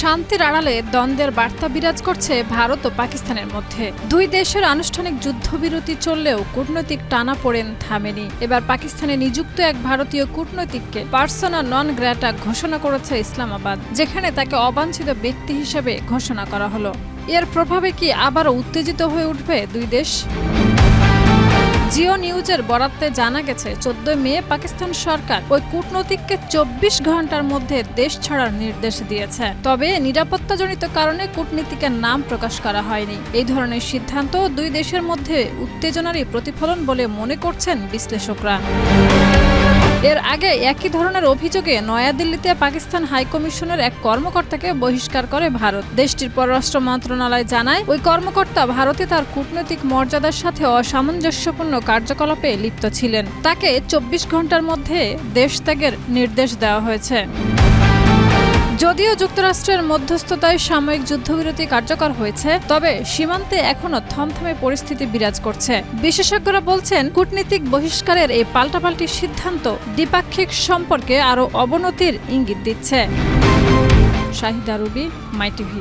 শান্তির আড়ালে দ্বন্দ্বের বার্তা বিরাজ করছে ভারত ও পাকিস্তানের মধ্যে। দুই দেশের আনুষ্ঠানিক যুদ্ধবিরতি চললেও কূটনৈতিক টানা পড়েন থামেনি। এবার পাকিস্তানে নিযুক্ত এক ভারতীয় কূটনৈতিককে পার্সোনা নন গ্র্যাটা ঘোষণা করেছে ইসলামাবাদ, যেখানে তাকে অবাঞ্ছিত ব্যক্তি হিসেবে ঘোষণা করা হলো। এর প্রভাবে কি আবারও উত্তেজিত হয়ে উঠবে দুই দেশ? জিও নিউজের বরাতে জানা গেছে চোদ্দ মে পাকিস্তান সরকার ওই কূটনৈতিককে চব্বিশ ঘণ্টার মধ্যে দেশ ছাড়ার নির্দেশ দিয়েছে। তবে নিরাপত্তাজনিত কারণে কূটনীতিকের নাম প্রকাশ করা হয়নি। এই ধরনের সিদ্ধান্ত দুই দেশের মধ্যে উত্তেজনারই প্রতিফলন বলে মনে করছেন বিশ্লেষকরা। এর আগে একই ধরনের অভিযোগে নয়াদিল্লিতে পাকিস্তান হাইকমিশনের এক কর্মকর্তাকে বহিষ্কার করে ভারত। দেশটির পররাষ্ট্র মন্ত্রণালয় জানায়, ওই কর্মকর্তা ভারতে তার কূটনৈতিক মর্যাদার সাথে অসামঞ্জস্যপূর্ণ কার্যকলাপে লিপ্ত ছিলেন। তাকে চব্বিশ ঘণ্টার মধ্যে দেশ ত্যাগের নির্দেশ দেওয়া হয়েছে। যদিও যুক্তরাষ্ট্রের মধ্যস্থতায় সাময়িক যুদ্ধবিরতি কার্যকর হয়েছে, তবে সীমান্তে এখনও থমথমে পরিস্থিতি বিরাজ করছে। বিশেষজ্ঞরা বলছেন, কূটনীতিক বহিষ্কারের এই পাল্টাপাল্টি সিদ্ধান্ত দ্বিপাক্ষিক সম্পর্কে আরও অবনতির ইঙ্গিত দিচ্ছে। Shahida Ruby, my TV.